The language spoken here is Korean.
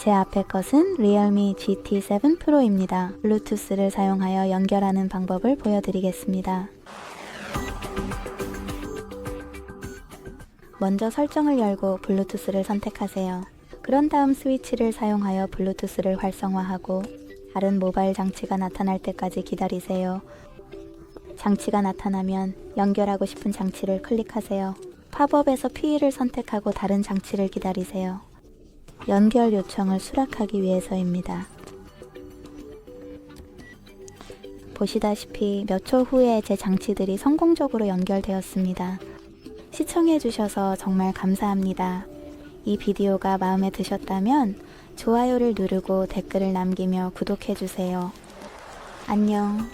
제 앞에 것은 리얼미 GT7 프로입니다. 블루투스를 사용하여 연결하는 방법을 보여드리겠습니다. 먼저 설정을 열고 블루투스를 선택하세요. 그런 다음 스위치를 사용하여 블루투스를 활성화하고 다른 모바일 장치가 나타날 때까지 기다리세요. 장치가 나타나면 연결하고 싶은 장치를 클릭하세요. 팝업에서 PE를 선택하고 다른 장치를 기다리세요. 연결 요청을 수락하기 위해서입니다. 보시다시피 몇 초 후에 제 장치들이 성공적으로 연결되었습니다. 시청해주셔서 정말 감사합니다. 이 비디오가 마음에 드셨다면 좋아요를 누르고 댓글을 남기며 구독해주세요. 안녕.